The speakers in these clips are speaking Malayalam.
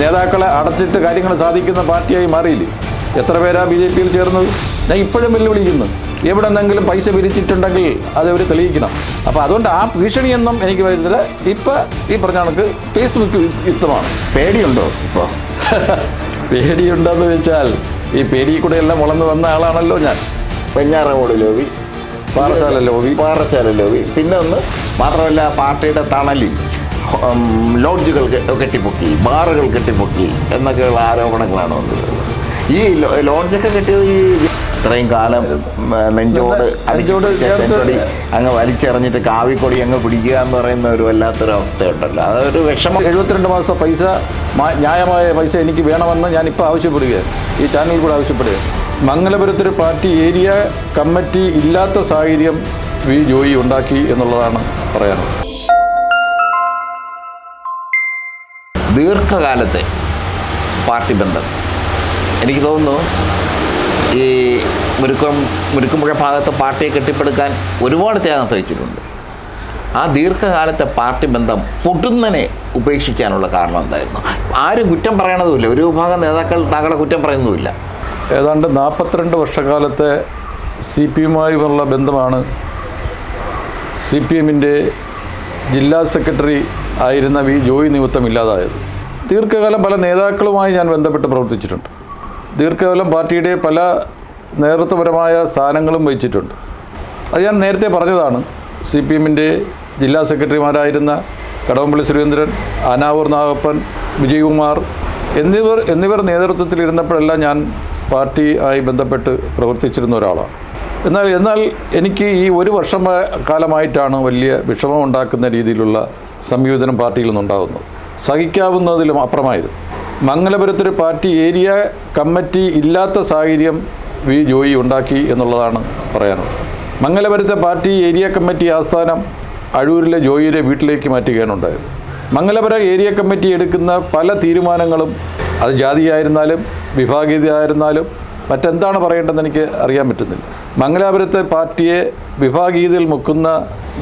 നേതാക്കളെ അടച്ചിട്ട് കാര്യങ്ങൾ സാധിക്കുന്ന പാർട്ടിയായി മാറിയില്ലേ? എത്ര പേരാ ബി ജെ പിയിൽ ചേർന്നത്? ഞാൻ ഇപ്പോഴും വെല്ലുവിളിക്കുന്നു. എവിടെ നിന്നെങ്കിലും പൈസ പിരിച്ചിട്ടുണ്ടെങ്കിൽ അത് അവർ തെളിയിക്കണം. അപ്പോൾ അതുകൊണ്ട് ആ ഭീഷണിയൊന്നും എനിക്ക് വരുന്നില്ല. ഇപ്പം ഈ പറഞ്ഞ കണക്ക് ഫേസ്ബുക്ക് യുക്തമാണ്. പേടിയുണ്ടോ ഇപ്പോൾ പേടിയുണ്ടെന്ന് വെച്ചാൽ ഈ പേടി കൂടെ എല്ലാം വളർന്നു വന്ന ആളാണല്ലോ ഞാൻ. Venjaramoodu lobby. Parassala lobby. Parassala lobby. പിന്നെ ഒന്ന് മാത്രമല്ല പാർട്ടിയുടെ തണലിൽ. ഉം, ലോഡ്ജുകൾ കെട്ടിപ്പൊക്കി ബാറുകൾ കെട്ടിപ്പൊക്കി എന്നൊക്കെയുള്ള ആരോപണങ്ങളാണ് വന്നത്. ഈ ലോഡ്ജൊക്കെ കെട്ടിയത് ഈ ഇത്രയും കാലം നെഞ്ചോട് നെഞ്ചോടി അങ്ങ് വലിച്ചെറിഞ്ഞിട്ട് കാവിക്കൊടി അങ്ങ് പിടിക്കുക എന്ന് പറയുന്ന ഒരു വല്ലാത്തൊരു അവസ്ഥയുണ്ടല്ലോ അതൊരു വിഷമം. എഴുപത്തിരണ്ട് മാസം പൈസ ന്യായമായ പൈസ എനിക്ക് വേണമെന്ന് ഞാൻ ഇപ്പോൾ ആവശ്യപ്പെടുകയാണ്. ഈ ചാനലിൽ കൂടെ ആവശ്യപ്പെടുകയാണ്. മംഗലപുരത്തൊരു പാർട്ടി ഏരിയ കമ്മിറ്റി ഇല്ലാത്ത സാഹചര്യം വി ജോയി ഉണ്ടാക്കി എന്നുള്ളതാണ് പറയാനുള്ളത്. ദീർഘകാലത്തെ പാർട്ടി ബന്ധം. എനിക്ക് തോന്നുന്നു ഈ മുരുക്കം മുരുക്കുമ്പുഴ ഭാഗത്ത് പാർട്ടിയെ കെട്ടിപ്പടുക്കാൻ ഒരുപാട് ത്യാഗം സഹിച്ചിട്ടുണ്ട്. ആ ദീർഘകാലത്തെ പാർട്ടി ബന്ധം പൊട്ടുന്നനെ ഉപേക്ഷിക്കാനുള്ള കാരണം എന്തായിരുന്നു? ആരും കുറ്റം പറയണതുമില്ല. ഒരു വിഭാഗം നേതാക്കൾ താങ്കളെ കുറ്റം പറയുന്നതുമില്ല ഏതാണ്ട് നാൽപ്പത്തിരണ്ട് വർഷക്കാലത്തെ സി പി എമ്മുമായുള്ള ബന്ധമാണ് സി പി എമ്മിന്റെ ജില്ലാ സെക്രട്ടറി ആയിരുന്ന വി ജോയി നിമിത്തം ഇല്ലാതായത്. ദീർഘകാലം പല നേതാക്കളുമായി ഞാൻ ബന്ധപ്പെട്ട് പ്രവർത്തിച്ചിട്ടുണ്ട്. ദീർഘകാലം പാർട്ടിയുടെ പല നേതൃത്വപരമായ സ്ഥാനങ്ങളും വഹിച്ചിട്ടുണ്ട്. അത് ഞാൻ നേരത്തെ പറഞ്ഞതാണ്. സി പി എമ്മിന്റെ ജില്ലാ സെക്രട്ടറിമാരായിരുന്ന കടവമ്പള്ളി സുരേന്ദ്രൻ അനാവൂർ നാഗപ്പൻ വിജയകുമാർ എന്നിവർ എന്നിവർ നേതൃത്വത്തിലിരുന്നപ്പോഴെല്ലാം ഞാൻ പാർട്ടി ആയി ബന്ധപ്പെട്ട് പ്രവർത്തിച്ചിരുന്ന ഒരാളാണ്. എന്നാൽ എന്നാൽ എനിക്ക് ഈ ഒരു വർഷം കാലമായിട്ടാണ് വലിയ വിഷമം ഉണ്ടാക്കുന്ന രീതിയിലുള്ള സംയോജനം പാർട്ടിയിൽ നിന്നുണ്ടാകുന്നത്. സഹിക്കാവുന്നതിലും അപ്പുറമായത്. മംഗലപുരത്തൊരു പാർട്ടി ഏരിയ കമ്മിറ്റി ഇല്ലാത്ത സാഹചര്യം വി ജോയി ഉണ്ടാക്കി എന്നുള്ളതാണ് പറയാനുള്ളത്. മംഗലപുരത്തെ പാർട്ടി ഏരിയ കമ്മിറ്റി ആസ്ഥാനം അഴൂരിലെ ജോയിയുടെ വീട്ടിലേക്ക് മാറ്റുകയാണ് ഉണ്ടായത് മംഗലപുരം ഏരിയ കമ്മിറ്റി എടുക്കുന്ന പല തീരുമാനങ്ങളും അത് ജാതിയായിരുന്നാലും വിഭാഗീയതയായിരുന്നാലും മറ്റെന്താണ് പറയേണ്ടതെന്ന് എനിക്ക് അറിയാൻ പറ്റുന്നില്ല. മംഗലാപുരത്തെ പാർട്ടിയെ വിഭാഗീയതയിൽ മുക്കുന്ന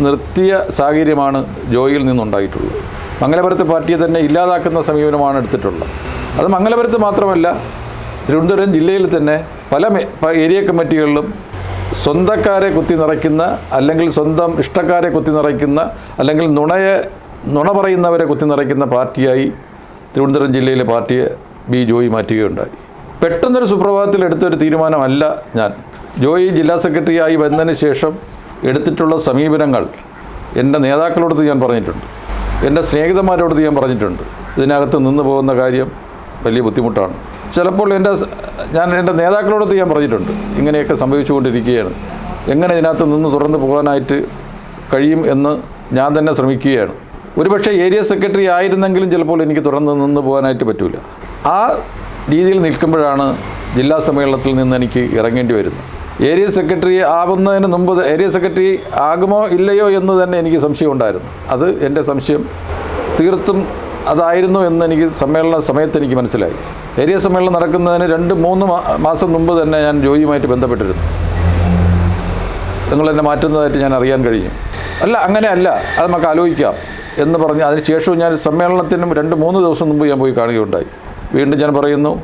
നിർത്തിയ സാഹചര്യമാണ് ജോയിയിൽ നിന്നുണ്ടായിട്ടുള്ളത്. മംഗലപുരത്തെ പാർട്ടിയെ തന്നെ ഇല്ലാതാക്കുന്ന സമീപനമാണ് എടുത്തിട്ടുള്ളത്. അത് മംഗലപുരത്ത് മാത്രമല്ല തിരുവനന്തപുരം ജില്ലയിൽ തന്നെ പല ഏരിയ കമ്മിറ്റികളിലും സ്വന്തക്കാരെ കുത്തി നിറയ്ക്കുന്ന അല്ലെങ്കിൽ സ്വന്തം ഇഷ്ടക്കാരെ കുത്തി നിറയ്ക്കുന്ന അല്ലെങ്കിൽ നുണയെ നുണ പറയുന്നവരെ കുത്തി നിറയ്ക്കുന്ന പാർട്ടിയായി തിരുവനന്തപുരം ജില്ലയിലെ പാർട്ടിയെ ബി ജോയി മാറ്റുകയുണ്ടായി. പെട്ടെന്നൊരു സുപ്രഭാതത്തിൽ എടുത്തൊരു തീരുമാനമല്ല ഞാൻ. ജോയി ജില്ലാ സെക്രട്ടറിയായി വന്നതിന് ശേഷം എടുത്തിട്ടുള്ള സമീപനങ്ങൾ എന്റെ നേതാക്കളോടത്ത് ഞാൻ പറഞ്ഞിട്ടുണ്ട്. എന്റെ സ്നേഹിതന്മാരോട് ഞാൻ പറഞ്ഞിട്ടുണ്ട്. ഇതിനകത്ത് നിന്ന് പോകുന്ന കാര്യം വലിയ ബുദ്ധിമുട്ടാണ്. ചിലപ്പോൾ എന്റെ ഞാൻ എന്റെ നേതാക്കളോട് ഞാൻ പറഞ്ഞിട്ടുണ്ട്. ഇങ്ങനെയൊക്കെ സംഭവിച്ചുകൊണ്ടിരിക്കുകയാണ്. എങ്ങനെ ഇതിനകത്ത് നിന്ന് തുറന്നു പോകാനായിട്ട് കഴിയും എന്ന് ഞാൻ തന്നെ ശ്രമിക്കുകയാണ്. ഒരുപക്ഷെ ഏരിയ സെക്രട്ടറി ആയിരുന്നെങ്കിലും ചിലപ്പോൾ എനിക്ക് തുറന്ന് നിന്ന് പോകാനായിട്ട് പറ്റില്ല ആ രീതിയിൽ നിൽക്കുമ്പോഴാണ് ജില്ലാ സമ്മേളനത്തിൽ നിന്ന് എനിക്ക് ഇറങ്ങേണ്ടി വരുന്നത്. ഏരിയ സെക്രട്ടറി ആവുന്നതിന് മുമ്പ് ഏരിയ സെക്രട്ടറി ആകുമോ ഇല്ലയോ എന്ന് തന്നെ എനിക്ക് സംശയം ഉണ്ടായിരുന്നു അത് എന്റെ സംശയം തീർത്തും അതായിരുന്നു എന്ന് എനിക്ക് സമ്മേളന സമയത്ത് എനിക്ക് മനസ്സിലായി. ഏരിയ സമ്മേളനം നടക്കുന്നതിന് രണ്ട് മൂന്ന് മാസം മുമ്പ് തന്നെ ഞാൻ ജോയിയുമായിട്ട് ബന്ധപ്പെട്ടിരുന്നു. നിങ്ങൾ എന്നെ മാറ്റുന്നതായിട്ട് ഞാൻ അറിയാൻ കഴിയും. അല്ല അങ്ങനെ അല്ല. അത് നമുക്ക് ആലോചിക്കാം എന്ന് പറഞ്ഞ് അതിന് ശേഷവും ഞാൻ സമ്മേളനത്തിനും രണ്ട് മൂന്ന് ദിവസം മുമ്പ് ഞാൻ പോയി കാണുകയുണ്ടായി. വീണ്ടും ഞാൻ പറയുന്നു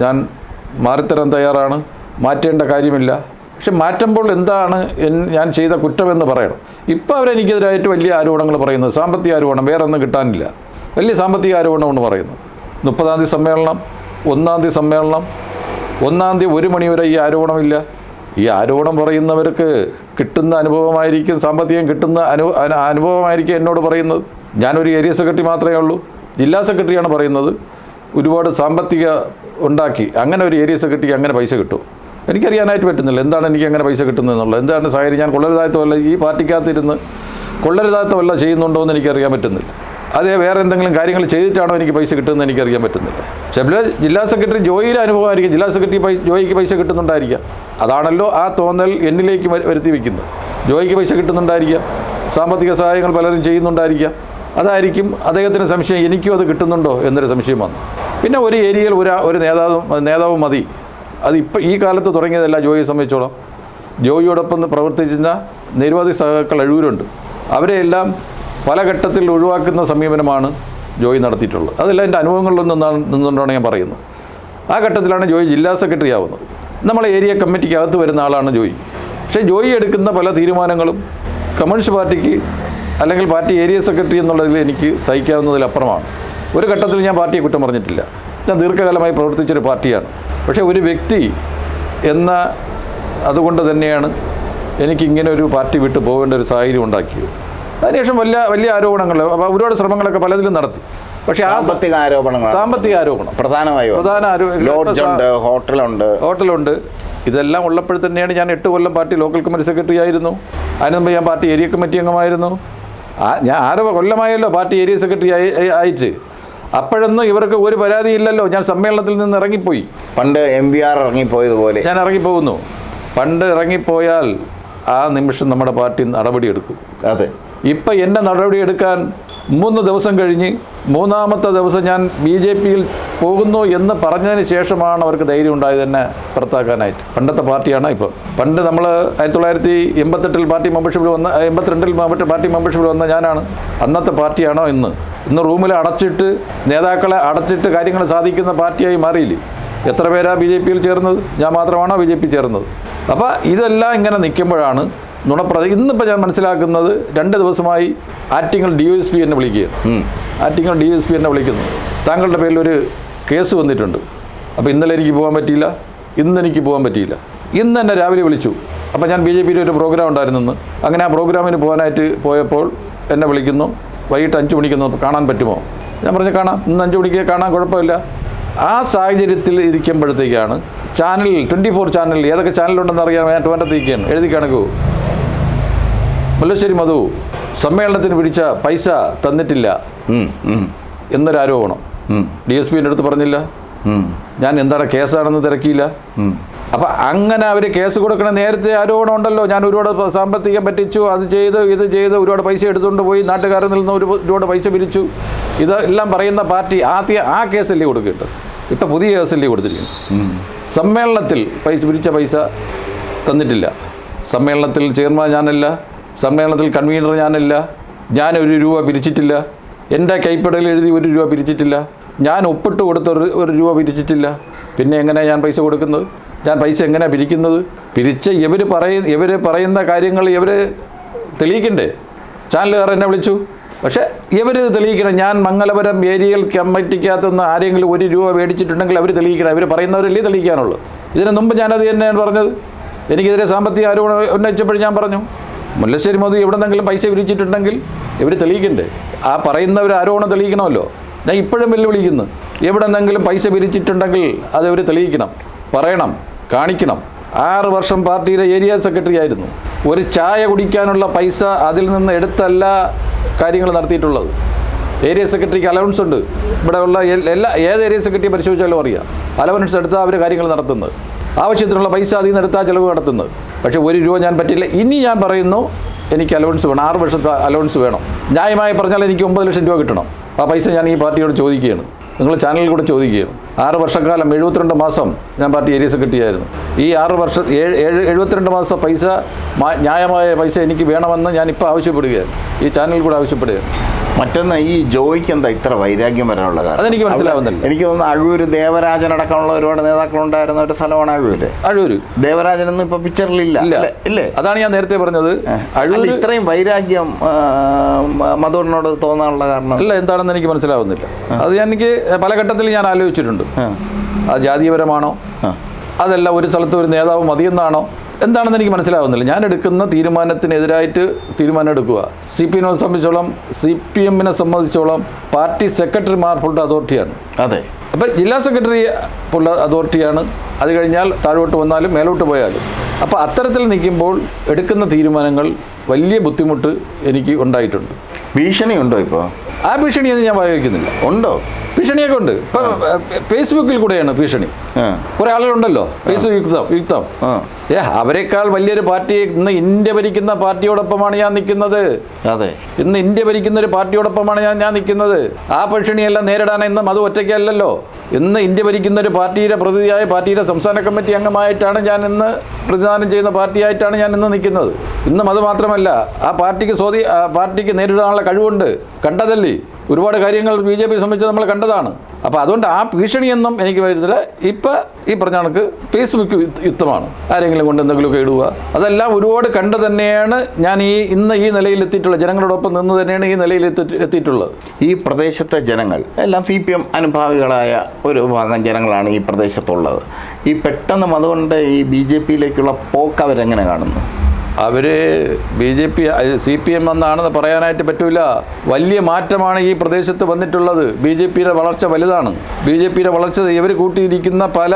ഞാൻ മാറിത്തരാൻ തയ്യാറാണ്. മാറ്റേണ്ട കാര്യമില്ല. പക്ഷെ മാറ്റുമ്പോൾ എന്താണ് ഞാൻ ചെയ്ത കുറ്റമെന്ന് പറയണം. ഇപ്പോൾ അവരെനിക്കെതിരായിട്ട് വലിയ ആരോപണങ്ങൾ പറയുന്നത് സാമ്പത്തിക ആരോപണം വേറെ ഒന്നും കിട്ടാനില്ല. വലിയ സാമ്പത്തിക ആരോപണം എന്ന് പറയുന്നു മുപ്പതാം തീയതി സമ്മേളനം ഒന്നാം തീയതി സമ്മേളനം ഒന്നാം തീയതി ഒരു മണിവരെ ഈ ആരോപണമില്ല. ഈ ആരോപണം പറയുന്നവർക്ക് കിട്ടുന്ന അനുഭവമായിരിക്കും സാമ്പത്തികം കിട്ടുന്ന അനു- അനുഭവമായിരിക്കും എന്നോട് പറയുന്നത്. ഞാനൊരു ഏരിയ സെക്രട്ടറി മാത്രമേ ഉള്ളൂ. ജില്ലാ സെക്രട്ടറിയാണ് പറയുന്നത്. ഒരുപാട് സാമ്പത്തിക ഉണ്ടാക്കി അങ്ങനെ ഒരു ഏരിയ സെക്രട്ടറിക്ക് അങ്ങനെ പൈസ കിട്ടും. എനിക്കറിയാനായിട്ട് പറ്റുന്നില്ല. എന്താണ് എനിക്ക് അങ്ങനെ പൈസ കിട്ടുന്നതെന്നുള്ളത്? എന്താണ് സാഹചര്യം ഞാൻ കൊള്ളരുതാത്തമല്ല ഈ പാർട്ടിക്കകത്തിരുന്ന് കൊള്ളരുതാത്തമല്ല ചെയ്യുന്നുണ്ടോ എന്ന് എനിക്കറിയാൻ പറ്റുന്നില്ല. അതേ വേറെ എന്തെങ്കിലും കാര്യങ്ങൾ ചെയ്തിട്ടാണോ എനിക്ക് പൈസ കിട്ടുന്നത് എനിക്കറിയാൻ പറ്റുന്നില്ല. ചില ജില്ലാ സെക്രട്ടറി ജോയിയുടെ അനുഭവമായിരിക്കും ജില്ലാ സെക്രട്ടറി പൈസ ജോയിക്ക് പൈസ കിട്ടുന്നുണ്ടായിരിക്കാം. അതാണല്ലോ ആ തോന്നൽ എന്നിലേക്ക് വരു- വരുത്തി വയ്ക്കുന്നത് ജോയിക്ക് പൈസ കിട്ടുന്നുണ്ടായിരിക്കാം. സാമ്പത്തിക സഹായങ്ങൾ പലരും ചെയ്യുന്നുണ്ടായിരിക്കാം. അതായിരിക്കും അദ്ദേഹത്തിന് സംശയം എനിക്കും അത് കിട്ടുന്നുണ്ടോ എന്നൊരു സംശയം വന്നു. പിന്നെ ഒരു ഏരിയയിൽ ഒരു ഒരു നേതാവും നേതാവ് മതി. അത് ഇപ്പം ഈ കാലത്ത് തുടങ്ങിയതല്ല ജോയിയെ സംബന്ധിച്ചോളം. ജോയിയോടൊപ്പം പ്രവർത്തിച്ചിരുന്ന നിരവധി സഹാക്കൾ എഴുവരുണ്ട് അവരെയെല്ലാം പല ഘട്ടത്തിൽ ഒഴിവാക്കുന്ന സമീപനമാണ് ജോയി നടത്തിയിട്ടുള്ളത്. അതെല്ലാം എന്റെ അനുഭവങ്ങളിൽ നിന്നാണ് നിന്നുകൊണ്ടാണ് ഞാൻ പറയുന്നത്. ആ ഘട്ടത്തിലാണ് ജോയി ജില്ലാ സെക്രട്ടറി ആവുന്നത്. നമ്മളെ ഏരിയ കമ്മിറ്റിക്ക് അകത്ത് വരുന്ന ആളാണ് ജോയി. പക്ഷേ ജോയി എടുക്കുന്ന പല തീരുമാനങ്ങളും കമ്മ്യൂണിസ്റ്റ് പാർട്ടിക്ക് അല്ലെങ്കിൽ പാർട്ടി ഏരിയ സെക്രട്ടറി എന്നുള്ളതിൽ എനിക്ക് സഹിക്കാവുന്നതിലപ്പുറമാണ്. ഒരു ഘട്ടത്തിൽ ഞാൻ പാർട്ടിയെ കുറ്റം പറഞ്ഞിട്ടില്ല. ഞാൻ ദീർഘകാലമായി പ്രവർത്തിച്ചൊരു പാർട്ടിയാണ്. പക്ഷേ ഒരു വ്യക്തി എന്ന അതുകൊണ്ട് തന്നെയാണ് എനിക്കിങ്ങനെ ഒരു പാർട്ടി വിട്ട് പോകേണ്ട ഒരു സാഹചര്യം ഉണ്ടാക്കിയത്. അതിനുശേഷം വലിയ വലിയ ആരോപണങ്ങൾ ഒരുപാട് ശ്രമങ്ങളൊക്കെ പലതിലും നടത്തി. പക്ഷേ ആ സാമ്പത്തിക ആരോപണങ്ങൾ സാമ്പത്തിക ആരോപണം. പ്രധാനമായും പ്രധാന ആരോ- ലോഡ്ജുണ്ട് ഹോട്ടലുണ്ട്. ഹോട്ടലുണ്ട്. ഇതെല്ലാം ഉള്ളപ്പോൾ തന്നെയാണ് ഞാൻ എട്ട് കൊല്ലം പാർട്ടി ലോക്കൽ കമ്മിറ്റി സെക്രട്ടറി ആയിരുന്നു. അതിന് മുമ്പ് ഞാൻ പാർട്ടി ഏരിയ കമ്മിറ്റി അംഗമായിരുന്നു. ആ ഞാൻ ആറ് കൊല്ലമായല്ലോ പാർട്ടി ഏരിയ സെക്രട്ടറി ആയി- ആയിട്ട്. അപ്പോഴൊന്നും ഇവർക്ക് ഒരു പരാതിയില്ലല്ലോ. ഞാൻ സമ്മേളനത്തിൽ നിന്ന് ഇറങ്ങിപ്പോയി. പണ്ട് എം വി ആർ ഇറങ്ങിപ്പോയതുപോലെ. ഞാൻ ഇറങ്ങിപ്പോകുന്നു. പണ്ട് ഇറങ്ങിപ്പോയാൽ ആ നിമിഷം നമ്മുടെ പാർട്ടി നടപടിയെടുക്കും. അതെ. ഇപ്പം എന്റെ നടപടിയെടുക്കാൻ മൂന്ന് ദിവസം കഴിഞ്ഞ് മൂന്നാമത്തെ ദിവസം ഞാൻ ബി ജെ പിയിൽ പോകുന്നു എന്ന് പറഞ്ഞതിന് ശേഷമാണ് അവർക്ക് ധൈര്യം ഉണ്ടായത് തന്നെ പുറത്താക്കാനായിട്ട്. പണ്ടത്തെ പാർട്ടിയാണ് ഇപ്പോൾ. പണ്ട് നമ്മൾ ആയിരത്തി തൊള്ളായിരത്തി എൺപത്തെട്ടിൽ പാർട്ടി മെമ്പർഷിപ്പിൽ വന്ന എൺപത്തിരണ്ടിൽ പാർട്ടി മെമ്പർഷിപ്പിൽ വന്ന ഞാനാണ്. അന്നത്തെ പാർട്ടിയാണോ ഇന്ന്? ഇന്ന് റൂമിൽ അടച്ചിട്ട് നേതാക്കളെ അടച്ചിട്ട് കാര്യങ്ങൾ സാധിക്കുന്ന പാർട്ടിയായി മാറിയില്ലേ? എത്ര പേരാണ് ബി ജെ പിയിൽ ചേർന്നത്? ഞാൻ മാത്രമാണോ ബി ജെ പി ചേർന്നത്? അപ്പോൾ ഇതെല്ലാം ഇങ്ങനെ നിൽക്കുമ്പോഴാണ് നുണപ്രതി ഇന്നിപ്പോൾ ഞാൻ മനസ്സിലാക്കുന്നത് രണ്ട് ദിവസമായി ആറ്റിങ്ങൽ ഡി എസ് പി എന്നെ വിളിക്കുകയാണ്. Attingal Attingal D S P എന്നെ വിളിക്കുന്നു. താങ്കളുടെ പേരിൽ ഒരു കേസ് വന്നിട്ടുണ്ട്. അപ്പോൾ ഇന്നലെ എനിക്ക് പോകാൻ പറ്റിയില്ല. ഇന്ന് എനിക്ക് പോകാൻ പറ്റിയില്ല. ഇന്ന് എന്നെ രാവിലെ വിളിച്ചു. അപ്പോൾ ഞാൻ ബി ജെ പിയുടെ ഒരു പ്രോഗ്രാം ഉണ്ടായിരുന്നെന്ന് അങ്ങനെ ആ പ്രോഗ്രാമിന് പോകാനായിട്ട് പോയപ്പോൾ എന്നെ വിളിക്കുന്നു. വൈകിട്ട് അഞ്ച് മണിക്കൊന്ന് കാണാൻ പറ്റുമോ? ഞാൻ പറഞ്ഞു കാണാം. ഇന്ന് അഞ്ച് മണിക്ക് കാണാൻ കുഴപ്പമില്ല. ആ സാഹചര്യത്തിൽ ഇരിക്കുമ്പോഴത്തേക്കാണ് ചാനൽ ട്വന്റി ഫോർ ചാനൽ ഏതൊക്കെ ചാനലുണ്ടെന്ന് അറിയാൻ ഞാൻ ട്വന്റത്തേക്കാണ് എഴുതി കണക്കൂ. മുല്ലശ്ശേരി മധു സമ്മേളനത്തിന് പിടിച്ച പൈസ തന്നിട്ടില്ല. എന്നൊരു ആരോപണം ഡി എസ് പിന്റെ അടുത്ത് പറഞ്ഞില്ല. ഞാൻ എന്താണ് കേസാണെന്ന് തിരക്കിയില്ല. അപ്പൊ അങ്ങനെ അവർ കേസ് കൊടുക്കണ നേരത്തെ ആരോപണം ഉണ്ടല്ലോ. ഞാൻ ഒരുപാട് പ- സാമ്പത്തികം പറ്റിച്ചു. അത് ചെയ്ത് ഇത് ചെയ്ത് ഒരുപാട് പൈസ എടുത്തുകൊണ്ട് പോയി. നാട്ടുകാരിൽ നിന്ന് ഒരു ഒരുപാട് പൈസ പിരിച്ചു. ഇതെല്ലാം പറയുന്ന പാർട്ടി ആദ്യം ആ കേസല്ലേ കൊടുക്കിട്ട് ഇപ്പം പുതിയ കേസല്ലേ കൊടുത്തിരിക്കുന്നു സമ്മേളനത്തിൽ പൈസ പിരിച്ച പൈസ തന്നിട്ടില്ല. സമ്മേളനത്തിൽ ചെയർമാൻ ഞാനല്ല. സമ്മേളനത്തിൽ കൺവീനർ ഞാനല്ല. ഞാൻ ഒരു രൂപ പിരിച്ചിട്ടില്ല. എന്റെ കൈപ്പടയിൽ എഴുതി ഒരു രൂപ പിരിച്ചിട്ടില്ല. ഞാൻ ഒപ്പിട്ട് കൊടുത്ത ഒരു ഒരു രൂപ പിരിച്ചിട്ടില്ല. പിന്നെ എങ്ങനെയാണ് ഞാൻ പൈസ കൊടുക്കുന്നത്? ഞാൻ പൈസ എങ്ങനെയാണ് പിരിക്കുന്നത്? പിരിച്ച് ഇവർ പറയ ഇവർ പറയുന്ന കാര്യങ്ങൾ ഇവർ തെളിയിക്കണ്ടേ? ചാനലുകാർ എന്നെ വിളിച്ചു. പക്ഷേ ഇവർ തെളിയിക്കണം. ഞാൻ മംഗലപുരം ഏരിയൽ കമ്മിറ്റിക്കകത്തുനിന്ന് ആരെങ്കിലും ഒരു രൂപ മേടിച്ചിട്ടുണ്ടെങ്കിൽ അവർ തെളിയിക്കണം. അവർ പറയുന്നവരല്ലേ തെളിയിക്കാനുള്ളൂ. ഇതിനു മുമ്പ് ഞാനത് തന്നെയാണ് പറഞ്ഞത്. എനിക്കെതിരെ സാമ്പത്തിക ആരോപണം ഉന്നയിച്ചപ്പോൾ ഞാൻ പറഞ്ഞു. മുല്ലശ്ശേരി മോദി എവിടെ നിന്നെങ്കിലും പൈസ വിരിച്ചിട്ടുണ്ടെങ്കിൽ ഇവർ തെളിയിക്കണ്ടേ? ആ പറയുന്നവർ ആരോപണം തെളിയിക്കണമല്ലോ? ഞാൻ ഇപ്പോഴും വെല്ലുവിളിക്കുന്നു. എവിടെ നിന്നെങ്കിലും പൈസ പിരിച്ചിട്ടുണ്ടെങ്കിൽ അത് ഇവർ തെളിയിക്കണം പറയണം കാണിക്കണം. ആറ് വർഷം പാർട്ടിയിലെ ഏരിയ സെക്രട്ടറി ആയിരുന്നു. ഒരു ചായ കുടിക്കാനുള്ള പൈസ അതിൽ നിന്ന് എടുത്തല്ല കാര്യങ്ങൾ നടത്തിയിട്ടുള്ളത്. ഏരിയ സെക്രട്ടറിക്ക് അലവൻസ് ഉണ്ട്. ഇവിടെ ഉള്ള എല്ലാ ഏത് ഏരിയ സെക്രട്ടറി പരിശോധിച്ചാലും അറിയാം. അലവൻസ് എടുത്താൽ അവർ കാര്യങ്ങൾ നടത്തുന്നത്. ആവശ്യത്തിനുള്ള പൈസ അതിൽ നിന്ന് എടുത്താൽ ചിലവ് നടത്തുന്നത്. പക്ഷേ ഒരു രൂപ ഞാൻ പറ്റില്ല ഇനി ഞാൻ പറയുന്നു എനിക്ക് അലവൻസ് വേണം. ആറ് വർഷത്തെ അലവൻസ് വേണം. ന്യായമായി പറഞ്ഞാൽ എനിക്ക് ഒമ്പത് ലക്ഷം രൂപ കിട്ടണം. ആ പൈസ ഞാൻ ഈ പാർട്ടിയോട് ചോദിക്കുകയാണ്. നിങ്ങൾ ചാനലിൽ കൂടെ ചോദിക്കുകയാണ്. ആറ് വർഷക്കാലം എഴുപത്തിരണ്ട് മാസം ഞാൻ പാർട്ടി ഏരിയ സെക്രട്ടറി ആയിരുന്നു ഈ ആറ് വർഷ ഏഴ് ഏഴ് എഴുപത്തിരണ്ട് മാസം പൈസ ന്യായമായ പൈസ എനിക്ക് വേണമെന്ന് ഞാൻ ഇപ്പോൾ ആവശ്യപ്പെടുകയാണ്. ഈ ചാനലിൽ കൂടെ ആവശ്യപ്പെടുകയാണ്. മറ്റൊന്ന് ഈ ജോയിക്ക് എന്താ ഇത്ര വൈരാഗ്യം വരാനുള്ള കാരണം? എനിക്ക് മനസ്സിലാവുന്നില്ല. എനിക്ക് തോന്നുന്നു അഴൂര് ദേവരാജൻ അടക്കമുള്ള ഒരുപാട് നേതാക്കളുണ്ടായിരുന്ന ഒരു സ്ഥലമാണ് അഴൂര്. അഴൂര്. ദേവരാജൻ ഒന്നും ഇപ്പൊ പിക്ചറിലില്ല ഇല്ല. അതാണ് ഞാൻ നേരത്തെ പറഞ്ഞത്. അഴൂര് ഇത്രയും വൈരാഗ്യം മധുറിനോട് തോന്നാനുള്ള കാരണം? ഇല്ല എന്താണെന്ന് എനിക്ക് മനസ്സിലാവുന്നില്ല. അത് ഞാൻ എനിക്ക് പല ഘട്ടത്തിൽ ഞാൻ ആലോചിച്ചിട്ടുണ്ട്. അത് ജാതീയപരമാണോ? അതല്ല ഒരു സ്ഥലത്ത് ഒരു നേതാവ് മതിയെന്നാണോ? എന്താണെന്ന് എനിക്ക് മനസ്സിലാവുന്നില്ല. ഞാൻ എടുക്കുന്ന തീരുമാനത്തിനെതിരായിട്ട് തീരുമാനം എടുക്കുക. സി പി എമ്മിനെ സംബന്ധിച്ചോളം സി പി എമ്മിനെ സംബന്ധിച്ചോളം പാർട്ടി സെക്രട്ടറിമാർ ഫുൾ അതോറിറ്റിയാണ്. അതെ. അപ്പം ജില്ലാ സെക്രട്ടറി ഫുൾ അതോറിറ്റിയാണ്. അത് കഴിഞ്ഞാൽ താഴോട്ട് വന്നാലും മേലോട്ട് പോയാലും. അപ്പോൾ അത്തരത്തിൽ നിൽക്കുമ്പോൾ എടുക്കുന്ന തീരുമാനങ്ങൾ വലിയ ബുദ്ധിമുട്ട് എനിക്ക് ഉണ്ടായിട്ടുണ്ട്. ഭീഷണിയുണ്ടോ ഇപ്പോ? ആ ഭീഷണിയൊന്നും ഞാൻ ഉപയോഗിക്കുന്നില്ല ഉണ്ടോ? ഭീഷണിയൊക്കെ ഉണ്ട്. ഇപ്പൊ ഫേസ്ബുക്കിൽ കൂടെയാണ് ഭീഷണി. കുറെ ആളുകളുണ്ടല്ലോ. ഫേസ്ബുക്ക് യുക്തം യുക്തം. ഏ അവരെക്കാൾ വലിയൊരു പാർട്ടി ഇന്ന് ഇന്ത്യ ഭരിക്കുന്ന പാർട്ടിയോടൊപ്പമാണ് ഞാൻ നിൽക്കുന്നത്. അതെ. ഇന്ന് ഇന്ത്യ ഭരിക്കുന്ന ഒരു പാർട്ടിയോടൊപ്പമാണ് ഞാൻ ഞാൻ നിൽക്കുന്നത്. ആ ഭീഷണിയെല്ലാം നേരിടാൻ ഇന്നും അത് ഒറ്റയ്ക്കല്ലല്ലോ. ഇന്ന് ഇന്ത്യ ഭരിക്കുന്ന ഒരു പാർട്ടിയുടെ പ്രതിനിധിയായ പാർട്ടിയുടെ സംസ്ഥാന കമ്മിറ്റി അംഗമായിട്ടാണ് ഞാൻ ഇന്ന് പ്രതിദാനം ചെയ്യുന്ന പാർട്ടിയായിട്ടാണ് ഞാൻ ഇന്ന് നിൽക്കുന്നത്. ഇന്നും അത് മാത്രമല്ല ആ പാർട്ടിക്ക് സ്വാധീ പാർട്ടിക്ക് നേരിടാനുള്ള കഴിവുണ്ട്. കണ്ടതല്ലേ? ഒരുപാട് കാര്യങ്ങൾ ബി ജെ പി സംബന്ധിച്ച് നമ്മൾ കണ്ടതാണ്. അപ്പോൾ അതുകൊണ്ട് ആ ഭീഷണിയൊന്നും എനിക്ക് വരുന്നില്ല ഇപ്പം ഈ പറഞ്ഞ കണക്ക് ഫേസ്ബുക്ക് യുദ്ധ- യുദ്ധമാണ് ആരെങ്കിലും കൊണ്ട് എന്തെങ്കിലുമൊക്കെ ഇടുക. അതെല്ലാം ഒരുപാട് കണ്ട് തന്നെയാണ് ഞാൻ ഈ ഇന്ന് ഈ നിലയിൽ എത്തിയിട്ടുള്ളത് ജനങ്ങളോടൊപ്പം നിന്ന് തന്നെയാണ് ഈ നിലയിൽ എത്തിയിട്ടുള്ളത്. ഈ പ്രദേശത്തെ ജനങ്ങൾ എല്ലാം സി പി എം അനുഭാവികളായ ഒരു ഭാഗം ജനങ്ങളാണ് ഈ പ്രദേശത്തുള്ളത്. ഈ പെട്ടെന്ന് അതുകൊണ്ട് ഈ ബി ജെ പിയിലേക്കുള്ള പോക്ക് അവരെങ്ങനെ കാണുന്നു? അവർ B J P C P M എന്നാണെന്ന് പറയാനായിട്ട് പറ്റില്ല വലിയ മാറ്റമാണ് ഈ പ്രദേശത്ത് വന്നിട്ടുള്ളത്. ബി ജെ പിയുടെ വളർച്ച വലുതാണ്. ബി ജെ പിയുടെ വളർച്ച ഇവർ കൂട്ടിയിരിക്കുന്ന പല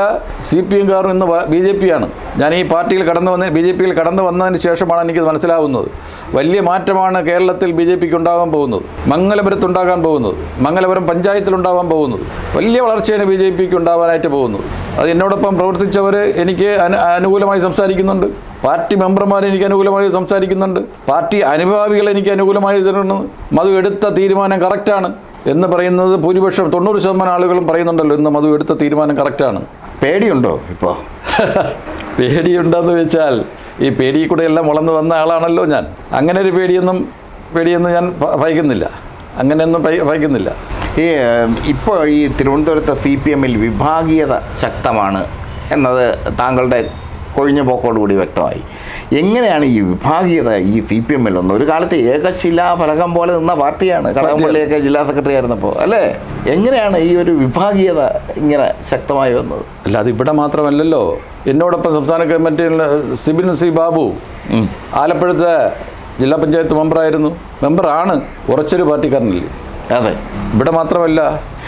സി പി എംകാരും ഇന്ന് ബി ജെ പി ആണ്. ഞാൻ ഈ പാർട്ടിയിൽ കടന്നു വന്ന ബി ജെ പിയിൽ കടന്നു വന്നതിന് ശേഷമാണ് എനിക്കത് മനസ്സിലാവുന്നത്. വലിയ മാറ്റമാണ് കേരളത്തിൽ ബി ജെ പിക്ക് ഉണ്ടാകാൻ പോകുന്നത്. മംഗലപുരത്തുണ്ടാകാൻ പോകുന്നത്. മംഗലപുരം പഞ്ചായത്തിലുണ്ടാകാൻ പോകുന്നത്. വലിയ വളർച്ചയാണ് ബി ജെ പിക്ക് ഉണ്ടാകാനായിട്ട് പോകുന്നത്. അത് എന്നോടൊപ്പം പ്രവർത്തിച്ചവർ എനിക്ക് അനു- അനുകൂലമായി സംസാരിക്കുന്നുണ്ട്. പാർട്ടി മെമ്പർമാർ എനിക്ക് അനുകൂലമായി സംസാരിക്കുന്നുണ്ട്. പാർട്ടി അനുഭാവികൾ എനിക്ക് അനുകൂലമായി തരുന്നു. മധു എടുത്ത തീരുമാനം കറക്റ്റാണ് എന്ന് പറയുന്നത് ഭൂരിപക്ഷം തൊണ്ണൂറ് ശതമാനം ആളുകളും പറയുന്നുണ്ടല്ലോ ഇന്ന് മധു എടുത്ത തീരുമാനം കറക്റ്റാണ്. പേടിയുണ്ടോ ഇപ്പോൾ പേടിയുണ്ടെന്ന് വെച്ചാൽ ഈ പേടിയിൽ കൂടെ എല്ലാം വളർന്നു വന്ന ആളാണല്ലോ ഞാൻ. അങ്ങനെ ഒരു പേടിയൊന്നും പേടിയൊന്നും ഞാൻ ഭയക്കുന്നില്ല. അങ്ങനെയൊന്നും ഭയ- ഭയക്കുന്നില്ല. ഈ ഇപ്പോൾ ഈ തിരുവനന്തപുരത്തെ സി പി എമ്മിൽ വിഭാഗീയത ശക്തമാണ് എന്നത് താങ്കളുടെ കൊഴിഞ്ഞ പോക്കോടുകൂടി വ്യക്തമായി. എങ്ങനെയാണ് ഈ വിഭാഗീയത ഈ സി പി എമ്മിൽ ഒന്ന്? ഒരു കാലത്ത് ഏകശിലാ ഫലകം പോലെ നിന്ന പാർട്ടിയാണ് കടകംപള്ളിയൊക്കെ ജില്ലാ സെക്രട്ടറി ആയിരുന്നപ്പോൾ അല്ലേ? എങ്ങനെയാണ് ഈ ഒരു വിഭാഗീയത ഇങ്ങനെ ശക്തമായി വന്നത്? അല്ല അത് ഇവിടെ മാത്രമല്ലല്ലോ. എന്നോടൊപ്പം സംസ്ഥാന കമ്മിറ്റിയിൽ സിബിൻ സി ബാബു. ആലപ്പുഴത്തെ ജില്ലാ പഞ്ചായത്ത് മെമ്പറായിരുന്നു. മെമ്പറാണ് ഉറച്ചൊരു പാർട്ടിക്കാരനല്ലേ? അതെ. ഇവിടെ മാത്രമല്ല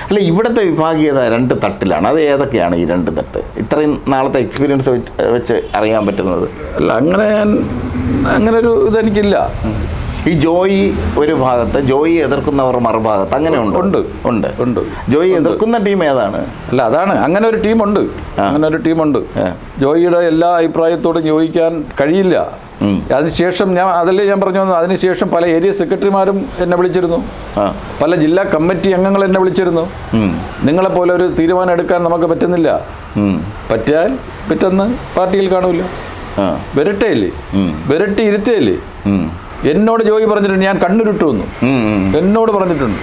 അല്ല ഇവിടുത്തെ വിഭാഗീയത രണ്ട് തട്ടിലാണ്? അത് ഏതൊക്കെയാണ് ഈ രണ്ട് തട്ട്? ഇത്രയും നാളത്തെ എക്സ്പീരിയൻസ് വെച്ച് അറിയാൻ പറ്റുന്നത്. അല്ല അങ്ങനെ അങ്ങനെ ഒരു ഇതെനിക്കില്ല. ഈ ജോയി ഒരു ഭാഗത്ത് ജോയി എതിർക്കുന്നവർ മറുഭാഗത്ത് അങ്ങനെ ഉണ്ട്? ഉണ്ട്. ഉണ്ട്. ഉണ്ട്. ജോയി എതിർക്കുന്ന ടീം ഏതാണ്? അല്ല അതാണ്. അങ്ങനെ ഒരു ടീമുണ്ട്. അങ്ങനെ ഒരു ടീമുണ്ട്. ജോയിയുടെ എല്ലാ അഭിപ്രായത്തോടും യോജിക്കാൻ കഴിയില്ല. അതിനുശേഷം ഞാൻ അതല്ലേ ഞാൻ പറഞ്ഞു വന്നത്? അതിനുശേഷം പല ഏരിയ സെക്രട്ടറിമാരും എന്നെ വിളിച്ചിരുന്നു. പല ജില്ലാ കമ്മിറ്റി അംഗങ്ങൾ എന്നെ വിളിച്ചിരുന്നു. നിങ്ങളെ നിങ്ങളെപ്പോലെ ഒരു തീരുമാനം എടുക്കാൻ നമുക്ക് പറ്റുന്നില്ല. പറ്റിയാൽ പിറ്റന്ന് പാർട്ടിയിൽ കാണൂല. ആ. വരട്ടയില്ലേ ഉം. വരട്ടി ഇരുത്തേയില്ലേ എന്നോട് ജോയി പറഞ്ഞിട്ടുണ്ട്. ഞാൻ കണ്ണുരുട്ടു വന്നു. എന്നോട് പറഞ്ഞിട്ടുണ്ട്.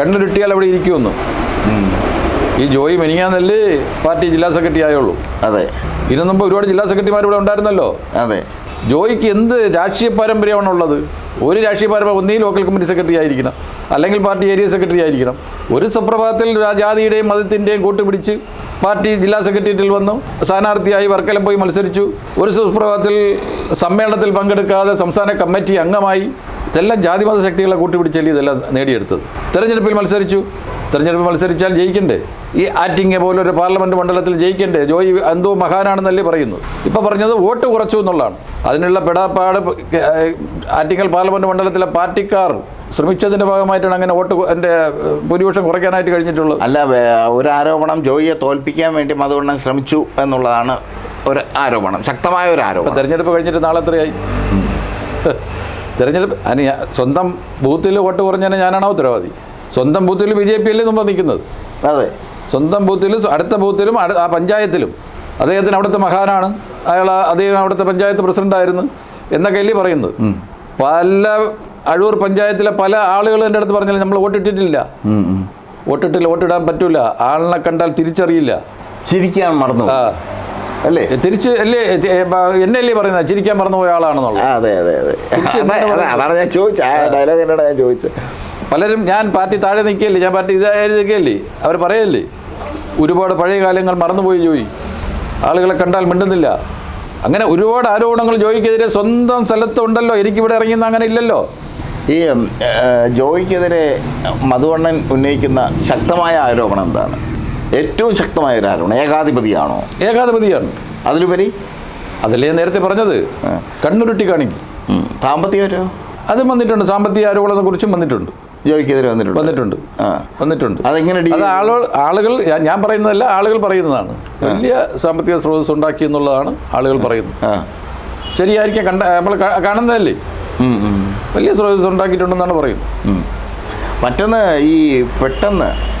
കണ്ണുരുട്ടിയാൽ അവിടെ ഇരിക്കുമെന്നു ഈ ജോയി മെനിങ്ങാന്നല്ലേ പാർട്ടി ജില്ലാ സെക്രട്ടറി ആയുള്ളൂ. അതെ. ഇതിനു മുമ്പ് ഒരുപാട് ജില്ലാ സെക്രട്ടറിമാർ ഇവിടെ ഉണ്ടായിരുന്നല്ലോ. അതെ. ജോയിക്ക് എന്ത് രാഷ്ട്രീയ പാരമ്പര്യമാണുള്ളത്? ഒരു രാഷ്ട്രീയ പാരമ്പര്യം ഒന്നീ ലോക്കൽ കമ്മിറ്റി സെക്രട്ടറി ആയിരിക്കണം. അല്ലെങ്കിൽ പാർട്ടി ഏരിയ സെക്രട്ടറി ആയിരിക്കണം. ഒരു സുപ്രഭാതത്തിൽ ജാതിയുടെയും മതത്തിന്റെയും കൂട്ടുപിടിച്ച് പാർട്ടി ജില്ലാ സെക്രട്ടേറിയറ്റിൽ വന്നു സ്ഥാനാർത്ഥിയായി വർക്കല പോയി മത്സരിച്ചു. ഒരു സുപ്രഭാതത്തിൽ സമ്മേളനത്തിൽ പങ്കെടുക്കാതെ സംസ്ഥാന കമ്മിറ്റി അംഗമായി ഇതെല്ലാം ജാതിമത ശക്തികളെ കൂട്ടിപ്പിടിച്ചല്ലേ ഇതെല്ലാം നേടിയെടുത്തത്? തെരഞ്ഞെടുപ്പിൽ മത്സരിച്ചു. തെരഞ്ഞെടുപ്പ് മത്സരിച്ചാൽ ജയിക്കണ്ടേ? ഈ ആറ്റിങ്ങെ പോലെ ഒരു പാർലമെന്റ് മണ്ഡലത്തിൽ ജയിക്കണ്ടേ? ജോയി എന്തോ മഹാനാണെന്നല്ലേ പറയുന്നു. ഇപ്പോൾ പറഞ്ഞത് വോട്ട് കുറച്ചു എന്നുള്ളതാണ്. അതിനുള്ള പെടാപ്പാട് ആറ്റിങ്ങൽ പാർലമെന്റ് മണ്ഡലത്തിലെ പാർട്ടിക്കാർ ശ്രമിച്ചതിന്റെ ഭാഗമായിട്ടാണ് അങ്ങനെ വോട്ട് എന്റെ ഭൂരിപക്ഷം കുറയ്ക്കാനായിട്ട് കഴിഞ്ഞിട്ടുള്ളത്. അല്ല ഒരു ആരോപണം ജോയിയെ തോൽപ്പിക്കാൻ വേണ്ടി മധുവണ്ണൻ ശ്രമിച്ചു എന്നുള്ളതാണ് ഒരു ആരോപണം ശക്തമായ ഒരു ആരോപണം. തെരഞ്ഞെടുപ്പ് കഴിഞ്ഞിട്ട് നാളെ എത്രയായി? തെരഞ്ഞെടുപ്പ് അതിന് സ്വന്തം ബൂത്തിൽ വോട്ട് കുറഞ്ഞതിന് ഞാനാണോ ഉത്തരവാദി. സ്വന്തം ബൂത്തിൽ ബി ജെ പി അല്ലേ നമ്മൾ നിൽക്കുന്നത്. അതെ. സ്വന്തം ബൂത്തിൽ അടുത്ത ബൂത്തിലും ആ പഞ്ചായത്തിലും. അദ്ദേഹത്തിന് അവിടുത്തെ മഹാനാണ്. അയാൾ അദ്ദേഹം അവിടുത്തെ പഞ്ചായത്ത് പ്രസിഡന്റായിരുന്നു എന്നൊക്കെയല്ലേ പറയുന്നത്. പല അഴൂർ പഞ്ചായത്തിലെ പല ആളുകളും എന്റെ അടുത്ത് പറഞ്ഞാൽ നമ്മൾ വോട്ടിട്ടിട്ടില്ല. വോട്ടിട്ടില്ല വോട്ടിടാൻ പറ്റൂല. ആളിനെ കണ്ടാൽ തിരിച്ചറിയില്ല. ചിരിക്കാൻ മറന്നു ആ. അല്ലേ? തിരിച്ച് അല്ലേ എന്നല്ലേ പറയുന്നത്? ചിരിക്കാൻ മറന്നുപോയ ആളാണെന്നുള്ളത്. അതെ അതെ അതെ. അതാണ് ഞാൻ ചോദിച്ചത് ആ ഡയലോഗ് എന്നോട് ഞാൻ ചോദിച്ചത് പലരും ഞാൻ പാർട്ടി താഴെ നിൽക്കുകയല്ലേ? ഞാൻ പാർട്ടി ഇതായത് നിൽക്കുകയല്ലേ? അവർ പറയല്ലേ? ഒരുപാട് പഴയ കാലങ്ങൾ മറന്നുപോയി ജോയി. ആളുകളെ കണ്ടാൽ മിണ്ടുന്നില്ല. അങ്ങനെ ഒരുപാട് ആരോപണങ്ങൾ ജോയിക്കെതിരെ സ്വന്തം സ്ഥലത്തുണ്ടല്ലോ എനിക്കിവിടെ ഇറങ്ങിയെന്ന് അങ്ങനെ ഇല്ലല്ലോ. ഈ ജോയിക്കെതിരെ മധുവണ്ണൻ ഉന്നയിക്കുന്ന ശക്തമായ ആരോപണം എന്താണ്? ഏറ്റവും ശക്തമായ ഒരാളാണ് ഏകാധിപതിയാണോ? ഏകാധിപതിയാണ്. അതിലുപരി? അതല്ലേ ഞാൻ നേരത്തെ പറഞ്ഞത്. കണ്ണുരുട്ടി കാണിക്കും. സാമ്പത്തികരോ അതും വന്നിട്ടുണ്ട്. സാമ്പത്തിക ആരോപണത്തെ കുറിച്ചും വന്നിട്ടുണ്ട്. ജോയിക്കെതിരെ വന്നിട്ടുണ്ട്. വന്നിട്ടുണ്ട്. വന്നിട്ടുണ്ട്. അതെങ്ങനെ അത് ആളുകൾ ആളുകൾ ഞാൻ- പറയുന്നതല്ല ആളുകൾ പറയുന്നതാണ്. വലിയ സാമ്പത്തിക സ്രോതസ് ഉണ്ടാക്കി എന്നുള്ളതാണ് ആളുകൾ പറയുന്നത്. ശരിയായിരിക്കും. കണ്ട നമ്മൾ കാണുന്നതല്ലേ? വലിയ സ്രോതസ് ഉണ്ടാക്കിയിട്ടുണ്ടെന്നാണ് പറയുന്നത്. മറ്റൊന്ന് ഈ പെട്ടെന്ന്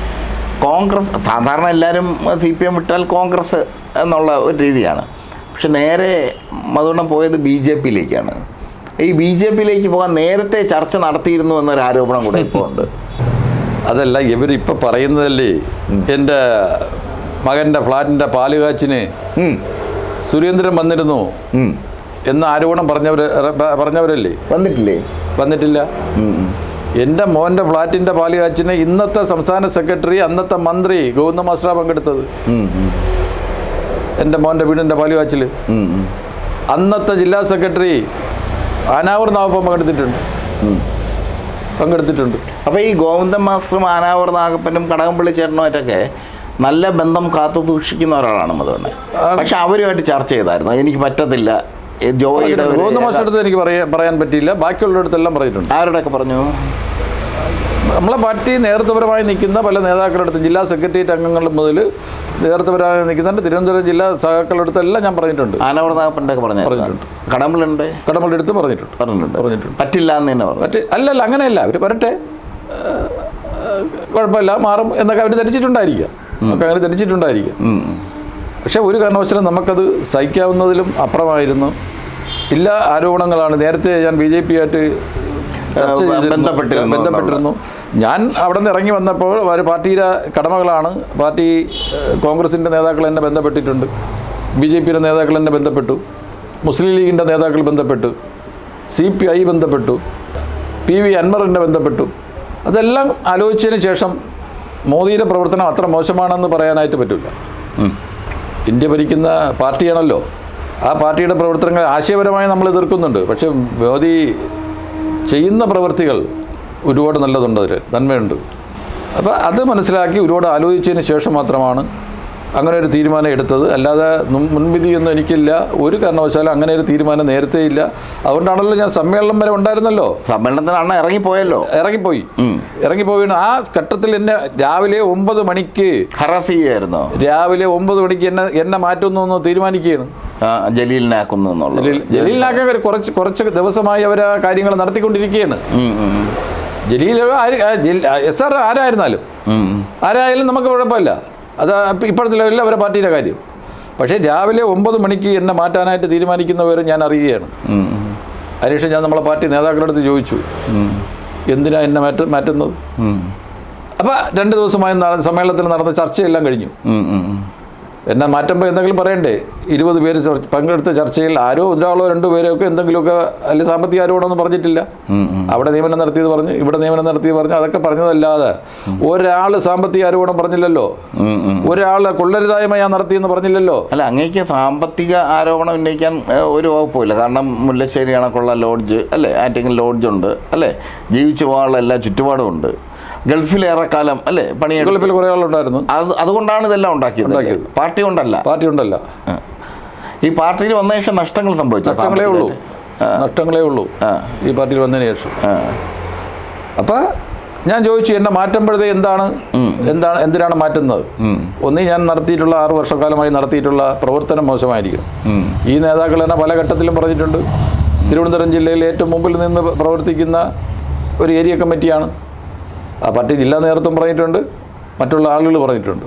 കോൺഗ്രസ് സാധാരണ എല്ലാവരും സി പി എം വിട്ടാൽ കോൺഗ്രസ് എന്നുള്ള ഒരു രീതിയാണ്. പക്ഷെ നേരെ മധുവണ്ണം പോയത് ബി ജെ പിയിലേക്കാണ്. ഈ ബി ജെ പിയിലേക്ക് പോകാൻ നേരത്തെ ചർച്ച നടത്തിയിരുന്നു എന്നൊരു ആരോപണം കൂടെ ഇപ്പോൾ ഉണ്ട്. അതല്ല ഇവരിപ്പോൾ പറയുന്നതല്ലേ എന്റെ മകന്റെ ഫ്ലാറ്റിന്റെ പാൽ കാച്ചിന് സുരേന്ദ്രൻ വന്നിരുന്നു. എന്ന് ആരോപണം പറഞ്ഞവർ പറഞ്ഞവരല്ലേ? വന്നിട്ടില്ലേ? വന്നിട്ടില്ല. എന്റെ മോന്റെ ഫ്ലാറ്റിന്റെ പാൽ കാച്ചിന് ഇന്നത്തെ സംസ്ഥാന സെക്രട്ടറി അന്നത്തെ മന്ത്രി ഗോവിന്ദ മാസ്റ്റർ പങ്കെടുത്തത്. എന്റെ മോന്റെ വീടിന്റെ പാൽ കാച്ചിൽ ഉം, ഉം. അന്നത്തെ ജില്ലാ സെക്രട്ടറി അനാവൂർ നാവപ്പം പങ്കെടുത്തിട്ടുണ്ട്. പങ്കെടുത്തിട്ടുണ്ട്. അപ്പോൾ ഈ ഗോവിന്ദൻ മാസ്റ്ററും ആനാവർ നാഗപ്പനും കടകംപള്ളി ചേട്ടനുമായിട്ടൊക്കെ നല്ല ബന്ധം കാത്തു സൂക്ഷിക്കുന്ന ഒരാളാണ് മധുവണ്ണൻ. പക്ഷെ അവരുമായിട്ട് ചർച്ച ചെയ്തായിരുന്നു. എനിക്ക് പറ്റത്തില്ല. ജോയിയുടെ ഗോവിന്ദ അടുത്ത് എനിക്ക് പറയാൻ പറയാൻ പറ്റിയില്ല. ബാക്കിയുള്ളിടത്തെല്ലാം പറഞ്ഞിട്ടുണ്ട്. ആരുടെയൊക്കെ പറഞ്ഞു? നമ്മളെ പാർട്ടി നേതൃത്വപരമായി നിൽക്കുന്ന പല നേതാക്കളുടെ അടുത്ത് ജില്ലാ സെക്രട്ടേറിയറ്റ് അംഗങ്ങൾ മുതൽ നേതൃത്വപരമായി നിൽക്കുന്നുണ്ട് തിരുവനന്തപുരം ജില്ലാ സഹാക്കളുടെ അടുത്തെല്ലാം ഞാൻ പറഞ്ഞിട്ടുണ്ട്. ആനാവർ പറഞ്ഞു പറഞ്ഞിട്ടുണ്ട്. കടമ്പളുണ്ട് കടമളുടെ അടുത്ത് പറഞ്ഞിട്ടുണ്ട്. പറഞ്ഞിട്ടുണ്ട്. പറഞ്ഞിട്ടുണ്ട്. പറ്റില്ല എന്ന് തന്നെ പറഞ്ഞു. മറ്റേ അല്ലല്ല അങ്ങനെയല്ല. അവർ വരട്ടെ. കുഴപ്പമില്ല. മാറും എന്നൊക്കെ അവർ ധരിച്ചിട്ടുണ്ടായിരിക്കുക ഒക്കെ അങ്ങനെ ധരിച്ചിട്ടുണ്ടായിരിക്കാം. ഉം, ഉം. പക്ഷേ ഒരു കാരണവശാലും നമുക്കത് സഹിക്കാവുന്നതിലും അപ്പുറമായിരുന്നു. ഇല്ല ആരോപണങ്ങളാണ്. നേരത്തെ ഞാൻ ബി ജെ പി ആയിട്ട് ചർച്ച ഏഹ്, ചെയ്തിരുന്നു. ബന്ധപ്പെട്ടിരുന്നു ഞാൻ അവിടെ നിന്ന് ഇറങ്ങി വന്നപ്പോൾ അവർ പാർട്ടിയുടെ കടമകളാണ്. പാർട്ടി കോൺഗ്രസിന്റെ നേതാക്കൾ എന്നെ ബന്ധപ്പെട്ടിട്ടുണ്ട്. ബി ജെ പിയുടെ നേതാക്കൾ എന്നെ ബന്ധപ്പെട്ടു. മുസ്ലിം ലീഗിന്റെ നേതാക്കൾ ബന്ധപ്പെട്ടു. സി പി ഐ ബന്ധപ്പെട്ടു. പി വി അൻവർ എന്നെ ബന്ധപ്പെട്ടു. അതെല്ലാം ആലോചിച്ചതിന് ശേഷം മോദിയുടെ പ്രവർത്തനം അത്ര മോശമാണെന്ന് പറയാനായിട്ട് പറ്റില്ല. ഇന്ത്യ ഭരിക്കുന്ന പാർട്ടിയാണല്ലോ. ആ പാർട്ടിയുടെ പ്രവർത്തനങ്ങൾ ആശയപരമായി നമ്മൾ എതിർക്കുന്നുണ്ട്. പക്ഷേ മോദി ചെയ്യുന്ന പ്രവൃത്തികൾ ഒരുപാട് നല്ലതുണ്ട് അതിൽ നന്മയുണ്ട്. അപ്പോൾ അത് മനസ്സിലാക്കി ഒരുപാട് ആലോചിച്ചതിന് ശേഷം മാത്രമാണ് അങ്ങനെ ഒരു തീരുമാനം എടുത്തത്. അല്ലാതെ മുൻവിധിയൊന്നും എനിക്കില്ല. ഒരു കാരണവശാലും അങ്ങനെ ഒരു തീരുമാനം നേരത്തെ ഇല്ല. അതുകൊണ്ടാണല്ലോ ഞാൻ സമ്മേളനം വരെ ഉണ്ടായിരുന്നല്ലോ. സമ്മേളനത്തിന് അണ്ണ ഇറങ്ങിപ്പോയല്ലോ. ഇറങ്ങിപ്പോയി. ഇറങ്ങിപ്പോയി ആ ഘട്ടത്തിൽ എന്നെ രാവിലെ ഒമ്പത് മണിക്ക് ഹറാസ് ചെയ്യായിരുന്നോ? രാവിലെ ഒമ്പത് മണിക്ക് എന്നെ എന്നെ മാറ്റുന്നു എന്ന് തീരുമാനിക്കുകയാണ്. ജലീലിനാക്കുന്നു എന്നുള്ളത്. ജലീൽ ജലീലിനൊക്കെ അവർ കുറച്ച് കുറച്ച് ദിവസമായി അവർ ആ കാര്യങ്ങൾ നടത്തിക്കൊണ്ടിരിക്കുകയാണ്. ജലീൽ ആര് എസ് ആർ ആരായിരുന്നാലും? ആരായാലും നമുക്ക് കുഴപ്പമില്ല. അത് ഇപ്പ- ഇപ്പോഴത്തെ ലെവലിൽ അവരെ പാർട്ടിയുടെ കാര്യം. പക്ഷേ രാവിലെ ഒമ്പത് മണിക്ക് എന്നെ മാറ്റാനായിട്ട് തീരുമാനിക്കുന്നവർ ഞാൻ അറിയുകയാണ്. അതിനുശേഷം ഞാൻ നമ്മളെ പാർട്ടി നേതാക്കളുടെ അടുത്ത് ചോദിച്ചു എന്തിനാ എന്നെ മാറ്റ മാറ്റുന്നത്? അപ്പം അപ്പോൾ രണ്ട് ദിവസമായി സമ്മേളനത്തിൽ നടന്ന ചർച്ചയെല്ലാം കഴിഞ്ഞു. എന്നെ മാറ്റുമ്പോൾ എന്തെങ്കിലും പറയണ്ടേ? ഇരുപത് പേര് പങ്കെടുത്ത ചർച്ചയിൽ ആരോ ഒരാളോ രണ്ടോ പേരോ ഒക്കെ എന്തെങ്കിലുമൊക്കെ അല്ലെങ്കിൽ സാമ്പത്തിക ആരോപണമൊന്നും പറഞ്ഞിട്ടില്ല. അവിടെ നിയമനം നടത്തിയത് പറഞ്ഞു ഇവിടെ നിയമനം നടത്തിയത് പറഞ്ഞു അതൊക്കെ പറഞ്ഞതല്ലാതെ ഒരാൾ സാമ്പത്തിക ആരോപണം പറഞ്ഞില്ലല്ലോ. ഒരാൾ കൊള്ളരുതായ്മ ഞാൻ നടത്തിയെന്ന് പറഞ്ഞില്ലല്ലോ. അല്ല അങ്ങേക്ക് സാമ്പത്തിക ആരോപണം ഉന്നയിക്കാൻ ഒരു വകുപ്പില്ല കാരണം മുല്ലശ്ശേരി കണക്കുള്ള ലോഡ്ജ് അല്ലേ? ആറ്റെങ്കിലും ലോഡ്ജ് ഉണ്ട് അല്ലേ? ജീവിച്ചു പോകാനുള്ള എല്ലാ ചുറ്റുപാടും ഉണ്ട്. ഗൾഫിൽ ഏറെക്കാലം അല്ലേ? പണി ഗൾഫിൽ കുറേ ആളുണ്ടായിരുന്നു. അത് അതുകൊണ്ടാണ് ഇതെല്ലാം ഉണ്ടാക്കിയത്? പാർട്ടി കൊണ്ടല്ല. പാർട്ടി കൊണ്ടല്ല ഈ പാർട്ടിയിൽ വന്ന ശേഷം നഷ്ടങ്ങൾ സംഭവിച്ചു? നഷ്ടങ്ങളേ ഉള്ളൂ. നഷ്ടങ്ങളേ ഉള്ളൂ. ഈ പാർട്ടിയിൽ വന്നതിന് ശേഷം. അപ്പം ഞാൻ ചോദിച്ചു എന്നെ മാറ്റുമ്പോഴത്തേ എന്താണ്? എന്താണ് എന്തിനാണ് മാറ്റുന്നത്? ഒന്നീ ഞാൻ നടത്തിയിട്ടുള്ള ആറു വർഷക്കാലമായി നടത്തിയിട്ടുള്ള പ്രവർത്തനം മോശമായിരിക്കും. ഈ നേതാക്കൾ തന്നെ പല ഘട്ടത്തിലും പറഞ്ഞിട്ടുണ്ട്. തിരുവനന്തപുരം ജില്ലയിൽ ഏറ്റവും മുമ്പിൽ നിന്ന് പ്രവർത്തിക്കുന്ന ഒരു ഏരിയ കമ്മിറ്റിയാണ്. പാർട്ടി ജില്ലാ നേതൃത്വം പറഞ്ഞിട്ടുണ്ട് മറ്റുള്ള ആളുകൾ പറഞ്ഞിട്ടുണ്ട്.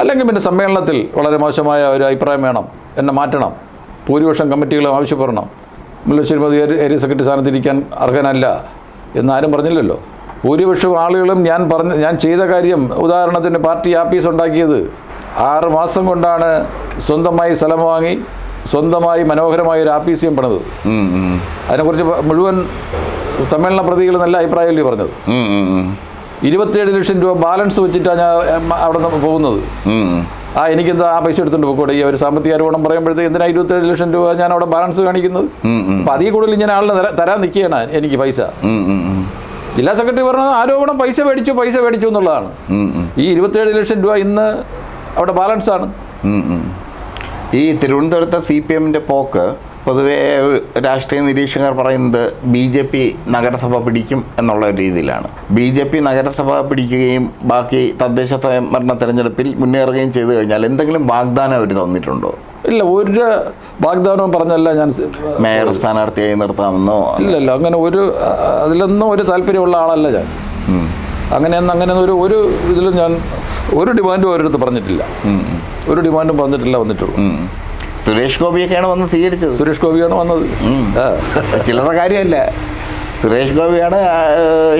അല്ലെങ്കിൽ പിന്നെ സമ്മേളനത്തിൽ വളരെ മോശമായ ഒരു അഭിപ്രായം വേണം എന്നെ മാറ്റണം ഭൂരിപക്ഷം കമ്മിറ്റികളും ആവശ്യപ്പെടണം. മുല്ലശ്ശേരി മതി ഏരിയ സെക്രട്ടറി സ്ഥാനത്തിരിക്കാൻ അർഹനല്ല എന്നാരും പറഞ്ഞില്ലല്ലോ. ഭൂരിപക്ഷം ആളുകളും ഞാൻ പറഞ്ഞ ഞാൻ ചെയ്ത കാര്യം ഉദാഹരണത്തിന് പാർട്ടി ആപ്പീസ് ഉണ്ടാക്കിയത്. ആറ് മാസം കൊണ്ടാണ് സ്വന്തമായി സ്ഥലം വാങ്ങി സ്വന്തമായി മനോഹരമായ ഒരു ആപ്പീസ് ഞാൻ പണിത് അതിനെക്കുറിച്ച് മുഴുവൻ സമ്മേളന പ്രതികൾ നല്ല അഭിപ്രായമല്ലേ പറഞ്ഞത്? ഇരുപത്തിയേഴ് ലക്ഷം രൂപ ബാലൻസ് വെച്ചിട്ടാണ് ഞാൻ അവിടെ നിന്ന് പോകുന്നത്. ആ എനിക്കെന്താ ആ പൈസ എടുത്തുകൊണ്ട് പോയിക്കോട്ടെ ഈ ഒരു സാമ്പത്തിക ആരോപണം പറയുമ്പോഴത്തേക്ക് എന്തിനാ ഇരുപത്തേഴ് ലക്ഷം രൂപ ഞാൻ അവിടെ ബാലൻസ് കാണിക്കുന്നത്? അപ്പം അതിൽ കൂടുതൽ ഞാൻ ആളിനെ തരാൻ നിൽക്കുകയാണ് എനിക്ക് പൈസ. ജില്ലാ സെക്രട്ടറി പറഞ്ഞത് ആരോപണം പൈസ മേടിച്ചു പൈസ മേടിച്ചു എന്നുള്ളതാണ്. ഈ ഇരുപത്തിയേഴ് ലക്ഷം രൂപ ഇന്ന് അവിടെ ബാലൻസ് ആണ് ഈ തിരുവനന്തപുരത്തെ സി പി എമ്മിന്റെ പോക്ക് പൊതുവേ രാഷ്ട്രീയ നിരീക്ഷകർ പറയുന്നത് ബി ജെ പി നഗരസഭ പിടിക്കും എന്നുള്ള രീതിയിലാണ്. ബി ജെ പി നഗരസഭ പിടിക്കുകയും ബാക്കി തദ്ദേശ സ്വയംഭരണ തെരഞ്ഞെടുപ്പിൽ മുന്നേറുകയും ചെയ്തു കഴിഞ്ഞാൽ എന്തെങ്കിലും വാഗ്ദാനം അവർ തന്നിട്ടുണ്ടോ? ഇല്ല ഒരു വാഗ്ദാനവും പറഞ്ഞല്ല ഞാൻ മേയർ സ്ഥാനാർത്ഥിയായി നിർത്താമെന്നോ? ഇല്ലല്ലോ അങ്ങനെ ഒരു അതിലൊന്നും ഒരു താല്പര്യമുള്ള ആളല്ല ഞാൻ. അങ്ങനെയൊന്നും അങ്ങനെ ഒരു ഒരു ഇതിലും ഞാൻ ഒരു ഡിമാൻഡും അവരടുത്ത് പറഞ്ഞിട്ടില്ല. ഒരു ഡിമാൻഡും പറഞ്ഞിട്ടില്ല വന്നിട്ടുള്ളൂ. സുരേഷ് ഗോപിയൊക്കെയാണ് വന്ന് സ്വീകരിച്ചത്. സുരേഷ് ഗോപിയാണ് വന്നത്. ചിലരുടെ. ചില്ലറ കാര്യമല്ല. സുരേഷ് ഗോപിയാണ്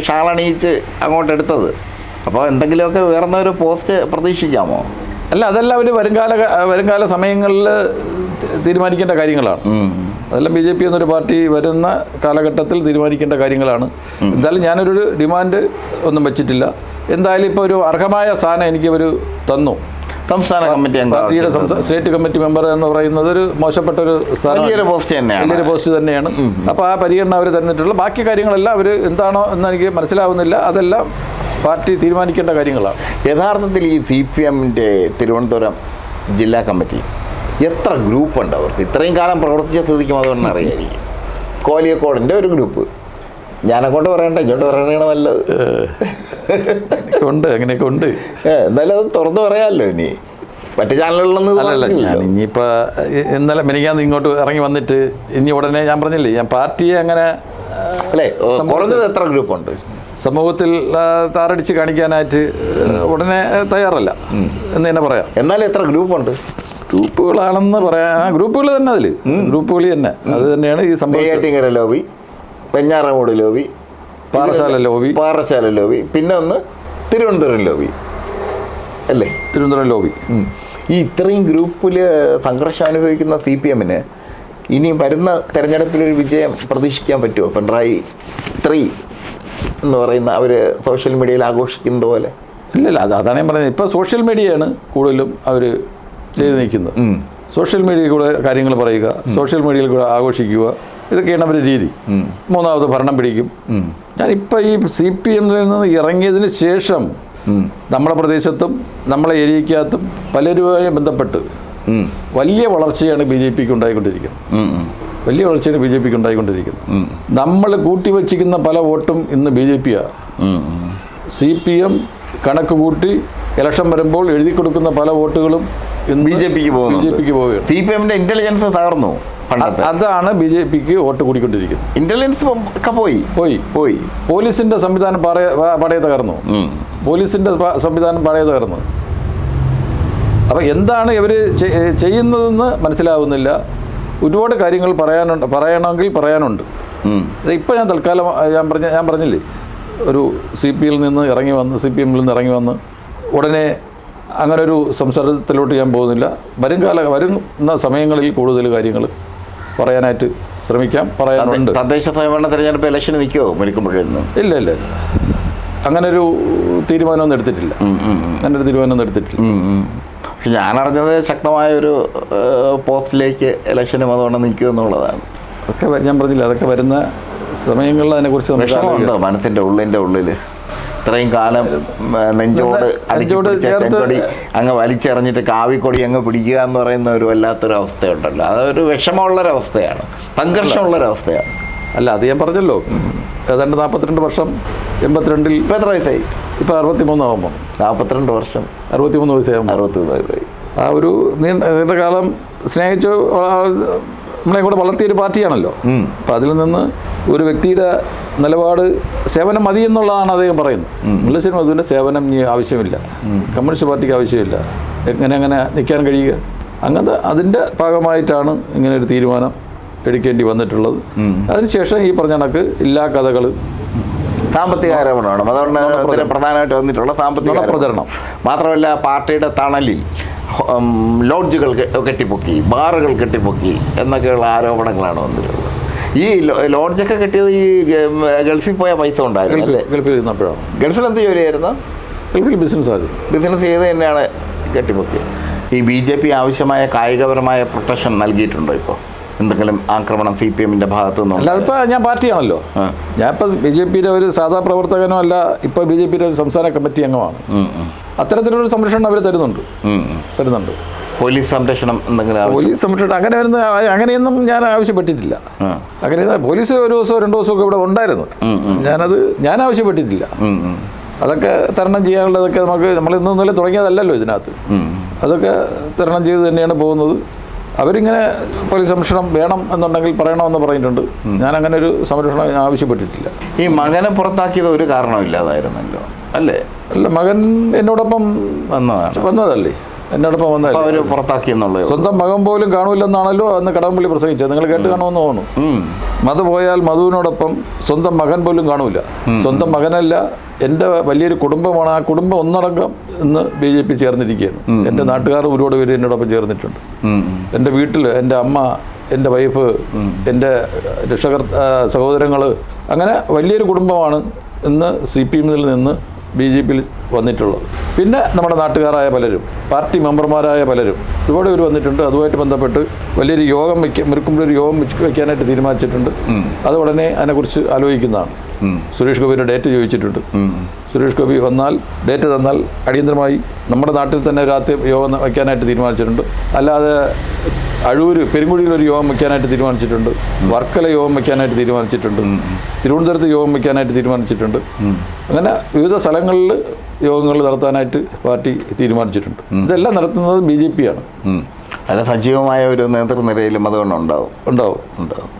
ഷാളണിയിച്ച് അങ്ങോട്ട് എടുത്തത്. അപ്പോൾ എന്തെങ്കിലുമൊക്കെ ഉയർന്ന ഒരു പോസ്റ്റ് പ്രതീക്ഷിക്കാമോ? അല്ല അതെല്ലാം അവർ വരുംകാല വരുംകാല സമയങ്ങളിൽ തീരുമാനിക്കേണ്ട കാര്യങ്ങളാണ്. അതെല്ലാം ബി ജെ പി എന്നൊരു പാർട്ടി വരുന്ന കാലഘട്ടത്തിൽ തീരുമാനിക്കേണ്ട കാര്യങ്ങളാണ്. എന്തായാലും ഞാനൊരു ഡിമാൻഡ് ഒന്നും വെച്ചിട്ടില്ല. എന്തായാലും ഇപ്പോൾ ഒരു അർഹമായ സ്ഥാനം എനിക്ക് ഒരു തന്നു. സംസ്ഥാന കമ്മിറ്റി പാർട്ടിയുടെ സ്റ്റേറ്റ് കമ്മിറ്റി മെമ്പർ എന്ന് പറയുന്നത് ഒരു മോശപ്പെട്ട ഒരു വലിയൊരു പോസ്റ്റ് തന്നെയാണ്. വലിയൊരു പോസ്റ്റ് തന്നെയാണ്. അപ്പോൾ ആ പരിഗണന അവർ തന്നിട്ടുള്ള ബാക്കി കാര്യങ്ങളെല്ലാം അവർ എന്താണോ എന്ന് എനിക്ക് മനസ്സിലാവുന്നില്ല. അതെല്ലാം പാർട്ടി തീരുമാനിക്കേണ്ട കാര്യങ്ങളാണ്. യഥാർത്ഥത്തിൽ ഈ സി പി എമ്മിന്റെ തിരുവനന്തപുരം ജില്ലാ കമ്മിറ്റി എത്ര ഗ്രൂപ്പ് ഉണ്ട് അവർക്ക്? ഇത്രയും കാലം പ്രവർത്തിച്ച സ്ഥിതിക്കും അതുകൊണ്ട് അറിയായിരിക്കും. കോലിയക്കോടിന്റെ ഒരു ഗ്രൂപ്പ്. ഞാനങ്ങോട്ട് പറയണ്ട ഇങ്ങോട്ട് പറയണതാണ് നല്ലത്. ഉണ്ട് അങ്ങനെയൊക്കെ ഉണ്ട് എന്തായാലും അത് തുറന്നു പറയാമല്ലോ ഇനി. മറ്റു ചാനലുകളിലൊന്നും അല്ലല്ല ഞാൻ. ഇനിയിപ്പോൾ ഇന്നലെ മെനിക്കാന്ന് ഇങ്ങോട്ട് ഇറങ്ങി വന്നിട്ട് ഇനി ഉടനെ ഞാൻ പറഞ്ഞില്ലേ ഞാൻ പാർട്ടിയെ അങ്ങനെ അല്ലേ കുറഞ്ഞത് എത്ര ഗ്രൂപ്പുണ്ട്? സമൂഹത്തിൽ താറടിച്ച് കാണിക്കാനായിട്ട് ഉടനെ തയ്യാറല്ല. എന്ന് തന്നെ പറയാം. എന്നാലും എത്ര ഗ്രൂപ്പുണ്ട്? ഗ്രൂപ്പുകളാണെന്ന് പറയാം. ആ ഗ്രൂപ്പുകൾ തന്നെ അതിൽ ഗ്രൂപ്പുകൾ തന്നെ. അത് തന്നെയാണ് ഈ സംഭവം lobby Venjaramoodu lobby Parassala lobby. Parassala lobby പിന്നെ ഒന്ന് തിരുവനന്തപുരം ലോബി. അല്ലേ? തിരുവനന്തപുരം ലോബി. ഈ ഇത്രയും ഗ്രൂപ്പിൽ സംഘർഷം അനുഭവിക്കുന്ന സി പി എമ്മിന് ഇനി വരുന്ന തെരഞ്ഞെടുപ്പിലൊരു വിജയം പ്രതീക്ഷിക്കാൻ പറ്റുമോ? പിണറായി ത്രീ എന്ന് പറയുന്ന അവർ സോഷ്യൽ മീഡിയയിൽ ആഘോഷിക്കുന്നത് പോലെ? ഇല്ലല്ല അത് അതാണ് ഞാൻ പറയുന്നത് ഇപ്പോൾ സോഷ്യൽ മീഡിയയാണ് കൂടുതലും അവർ ചെയ്ത് നിൽക്കുന്നത്. സോഷ്യൽ മീഡിയയിൽ കൂടെ കാര്യങ്ങൾ പറയുക സോഷ്യൽ മീഡിയയിൽ കൂടെ ആഘോഷിക്കുക ഇതൊക്കെയാണ് അവരുടെ രീതി. മൂന്നാമത് ഭരണം പിടിക്കും. ഞാനിപ്പോൾ ഈ സി പി എമ്മിൽ നിന്ന് ഇറങ്ങിയതിന് ശേഷം നമ്മുടെ പ്രദേശത്തും നമ്മളെ ഏരിയക്കകത്തും പലരുമായി ബന്ധപ്പെട്ട് വലിയ വളർച്ചയാണ് ബി ജെ പിക്ക് ഉണ്ടായിക്കൊണ്ടിരിക്കുന്നത്. വലിയ വളർച്ചയാണ് ബി ജെ പിക്ക് ഉണ്ടായിക്കൊണ്ടിരിക്കുന്നത്. നമ്മൾ കൂട്ടിവച്ചിരിക്കുന്ന പല വോട്ടും ഇന്ന് ബി ജെ പിയാണ് ഉം, ഉം. സി പി എം കണക്ക് കൂട്ടി ഇലക്ഷൻ വരുമ്പോൾ എഴുതി കൊടുക്കുന്ന പല വോട്ടുകളും ഇന്ന് ബി ജെ പിക്ക് ബി ജെ പിക്ക് പോവുകയാണ്. സി പി എമ്മിന്റെ ഇന്റലിജൻസ് തകർന്നു. അതാണ് ബി ജെ പിക്ക് വോട്ട് കൂടിക്കൊണ്ടിരിക്കുന്നത്. ഇന്റലിജൻസ് ഒക്കെ പോയി. പോയി. പോയി. പോലീസിന്റെ സംവിധാനം പാറയെ തകർന്നു പോലീസിന്റെ സംവിധാനം പാടയെ തകർന്നു അപ്പൊ എന്താണ് ഇവർ ചെയ്യുന്നതെന്ന് മനസ്സിലാവുന്നില്ല. ഒരുപാട് കാര്യങ്ങൾ പറയാനുണ്ട് പറയണമെങ്കിൽ പറയാനുണ്ട്. ഇപ്പൊ ഇപ്പം ഞാൻ തൽക്കാലം ഞാൻ പറഞ്ഞ ഞാൻ പറഞ്ഞില്ലേ? ഒരു സി പി യിൽ നിന്ന് ഇറങ്ങി വന്ന് സി പി എമ്മിൽ നിന്ന് ഇറങ്ങി വന്ന് ഉടനെ അങ്ങനെ ഒരു സംസാരത്തിലോട്ട് ഞാൻ പോകുന്നില്ല. വരും കാല വരുന്ന സമയങ്ങളിൽ കൂടുതൽ കാര്യങ്ങൾ പറയാനായിട്ട് ശ്രമിക്കാം പറയാനുണ്ട്. തദ്ദേശ സ്വയംഭരണ തെരഞ്ഞെടുപ്പ് ഇലക്ഷന് നിൽക്കുമോ മുരിക്കുമ്പോഴേന്ന് ഇല്ല ഇല്ല ഇല്ല. അങ്ങനെ ഒരു തീരുമാനമൊന്നും എടുത്തിട്ടില്ല. അങ്ങനെ ഒരു തീരുമാനമൊന്നും എടുത്തിട്ടില്ല. പക്ഷെ ഞാൻ അറിഞ്ഞത് ശക്തമായ ഒരു പോസ്റ്റിലേക്ക് ഇലക്ഷനും അതുകൊണ്ട് നിൽക്കും എന്നുള്ളതാണ്. അതൊക്കെ ഞാൻ പറഞ്ഞില്ല അതൊക്കെ വരുന്ന സമയങ്ങളിൽ അതിനെക്കുറിച്ച് മനസ്സിന്റെ ഉള്ളിന്റെ ഉള്ളിൽ ഇത്രയും കാലം നെഞ്ചോട് അടിച്ചോട് ചെങ്കൊടി അങ്ങ് വലിച്ചെറിഞ്ഞിട്ട് കാവിക്കൊടി അങ്ങ് പിടിക്കുക എന്ന് പറയുന്ന ഒരു വല്ലാത്തൊരു അവസ്ഥയുണ്ടല്ലോ അതൊരു വിഷമമുള്ളൊരവസ്ഥയാണ്. സംഘർഷമുള്ളൊരവസ്ഥയാണ്. അല്ല അത് ഞാൻ പറഞ്ഞല്ലോ. ഏതാണ്ട് നാൽപ്പത്തിരണ്ട് വർഷം എൺപത്തിരണ്ടിൽ ഇപ്പം എത്ര വയസ്സായി? ഇപ്പം അറുപത്തിമൂന്നാകുമ്പോൾ നാൽപ്പത്തിരണ്ട് വർഷം. അറുപത്തിമൂന്ന് വയസ്സാകുമ്പോൾ അറുപത്തി വയസ്സായി. ആ ഒരു നീണ്ട നീണ്ട കാലം സ്നേഹിച്ച് നമ്മളെ കൂടെ വളർത്തിയ ഒരു പാർട്ടിയാണല്ലോ. അപ്പം അതിൽ നിന്ന് ഒരു വ്യക്തിയുടെ നിലപാട് സേവനം മതി എന്നുള്ളതാണ് അദ്ദേഹം പറയുന്നത്. മുല്ലശ്ശേരി മധുവിന്റെ സേവനം ഇനി ആവശ്യമില്ല. കമ്മ്യൂണിസ്റ്റ് പാർട്ടിക്ക് ആവശ്യമില്ല. എങ്ങനെ അങ്ങനെ നിൽക്കാൻ കഴിയുക? അങ്ങനത്തെ അതിന്റെ ഭാഗമായിട്ടാണ് ഇങ്ങനെ ഒരു തീരുമാനം എടുക്കേണ്ടി വന്നിട്ടുള്ളത്. അതിനുശേഷം ഈ പറഞ്ഞ കണക്ക് എല്ലാ കഥകൾ സാമ്പത്തിക ആരോപണമാണ്. അതുകൊണ്ട് പ്രധാനമായിട്ട് വന്നിട്ടുള്ള സാമ്പത്തിക. പ്രചരണം മാത്രമല്ല പാർട്ടിയുടെ തണലിൽ ലോഡ്ജുകൾ കെട്ടിപ്പൊക്കി ബാറുകൾ കെട്ടിപ്പൊക്കി എന്നൊക്കെയുള്ള ആരോപണങ്ങളാണ് വന്നിട്ടുള്ളത്. ഈ ലോഡ്ജൊക്കെ കെട്ടിയത് ഈ ഗൾഫിൽ പോയ പൈസ ഉണ്ടായിരുന്നു അല്ലേ? ഗൾഫിൽ ഇരുന്നപ്പോഴാണ് ഗൾഫിൽ എന്ത് ജോലിയായിരുന്നു? ഗൾഫിൽ ബിസിനസ് ആയിരുന്നു. ബിസിനസ് ചെയ്ത് തന്നെയാണ് കെട്ടിപ്പൊക്കി. ഈ ബി ജെ പി ആവശ്യമായ കായികപരമായ പ്രൊട്ടക്ഷൻ നൽകിയിട്ടുണ്ടോ ഇപ്പോൾ എന്തെങ്കിലും ആക്രമണം സി പി എമ്മിന്റെ ഭാഗത്തു അല്ല നിന്നുണ്ടോ അതിപ്പോൾ ഞാൻ പാർട്ടിയാണല്ലോ. ഞാൻ ഇപ്പോൾ ബി ജെ പിയുടെ ഒരു സാധാ പ്രവർത്തകനോ അല്ല ഇപ്പോൾ ബി ജെ പിയുടെ ഒരു സംസ്ഥാന കമ്മിറ്റി അംഗമാണ്. അത്തരത്തിലൊരു സംരക്ഷണം അവർ തരുന്നുണ്ട്. തരുന്നുണ്ട്. പോലീസ് സംരക്ഷണം എന്തെങ്കിലും പോലീസ് സംരക്ഷണം അങ്ങനെ വരുന്ന അങ്ങനെയൊന്നും ഞാൻ ആവശ്യപ്പെട്ടിട്ടില്ല. അങ്ങനെ പോലീസ് ഒരു ദിവസമോ രണ്ടു ദിവസമൊക്കെ ഇവിടെ ഉണ്ടായിരുന്നു. ഞാനത് ഞാൻ ആവശ്യപ്പെട്ടിട്ടില്ല. അതൊക്കെ തരണം ചെയ്യാനുള്ളതൊക്കെ നമുക്ക് നമ്മൾ ഇന്ന് ഇന്നലെ തുടങ്ങിയതല്ലല്ലോ ഇതിനകത്ത്. അതൊക്കെ തരണം ചെയ്ത് തന്നെയാണ് പോകുന്നത്. അവരിങ്ങനെ പോലീസ് സംരക്ഷണം വേണം എന്നുണ്ടെങ്കിൽ പറയണമെന്ന് പറഞ്ഞിട്ടുണ്ട്. ഞാൻ അങ്ങനെ ഒരു സംരക്ഷണം ആവശ്യപ്പെട്ടിട്ടില്ല. ഈ മകനെ പുറത്താക്കിയത് ഒരു കാരണമില്ലാതായിരുന്നല്ലോ അല്ലേ? അല്ല മകൻ എന്നോടൊപ്പം വന്നതാണ്. വന്നതല്ലേ? എന്നോടൊപ്പം വന്നതല്ലേ? അവർ പുറത്താക്കി എന്നുള്ളത്. സ്വന്തം മകൻ പോലും കാണൂലെന്നാണല്ലോ അന്ന് കടകംപള്ളി പ്രസംഗിച്ചത്. നിങ്ങൾ കേട്ട് കാണുമെന്ന് തോന്നുന്നു. മധു പോയാൽ മധുവിനോടൊപ്പം സ്വന്തം മകൻ പോലും കാണൂല. സ്വന്തം മകനല്ല എന്റെ വലിയൊരു കുടുംബമാണ്. ആ കുടുംബം ഒന്നടങ്കം ഇന്ന് ബി ജെ പി ചേർന്നിരിക്കുകയാണ്. എന്റെ നാട്ടുകാർ ഒരുപാട് പേര് എന്നോടൊപ്പം ചേർന്നിട്ടുണ്ട്. എന്റെ വീട്ടിൽ എന്റെ അമ്മ എന്റെ വൈഫ് എന്റെ രക്ഷകർ സഹോദരങ്ങൾ അങ്ങനെ വലിയൊരു കുടുംബമാണ് ഇന്ന് സി പി എമ്മിൽ നിന്ന് ബി ജെ പിയിൽ വന്നിട്ടുള്ളത്. പിന്നെ നമ്മുടെ നാട്ടുകാരായ പലരും പാർട്ടി മെമ്പർമാരായ പലരും ഒരുപാട് പേര് വന്നിട്ടുണ്ട്. അതുമായിട്ട് ബന്ധപ്പെട്ട് വലിയൊരു യോഗം വയ്ക്ക മുറുക്കുമ്പോൾ ഒരു യോഗം വെച്ച് വയ്ക്കാനായിട്ട് തീരുമാനിച്ചിട്ടുണ്ട്. അത് ഉടനെ അതിനെക്കുറിച്ച് ആലോചിക്കുന്നതാണ്. സുരേഷ് ഗോപിയുടെ ഡേറ്റ് ചോദിച്ചിട്ടുണ്ട്. സുരേഷ് ഗോപി വന്നാൽ ഡേറ്റ് തന്നാൽ അടിയന്തരമായി നമ്മുടെ നാട്ടിൽ തന്നെ രാത്രി യോഗം വയ്ക്കാനായിട്ട് തീരുമാനിച്ചിട്ടുണ്ട്. അല്ലാതെ അഴൂർ പെരുങ്കുഴിയിൽ ഒരു യോഗം വയ്ക്കാനായിട്ട് തീരുമാനിച്ചിട്ടുണ്ട്. വർക്കല യോഗം വയ്ക്കാനായിട്ട് തീരുമാനിച്ചിട്ടുണ്ട്. തിരുവനന്തപുരത്ത് യോഗം വയ്ക്കാനായിട്ട് തീരുമാനിച്ചിട്ടുണ്ട്. അങ്ങനെ വിവിധ സ്ഥലങ്ങളിൽ യോഗങ്ങൾ നടത്താനായിട്ട് പാർട്ടി തീരുമാനിച്ചിട്ടുണ്ട്. ഇതെല്ലാം നടത്തുന്നത് ബി ജെ പി ആണ്. അല്ല സജീവമായ ഒരു നേതൃനിരയിലും അതുകൊണ്ട് ഉണ്ടാവും ഉണ്ടാവും. ഉണ്ടാവും.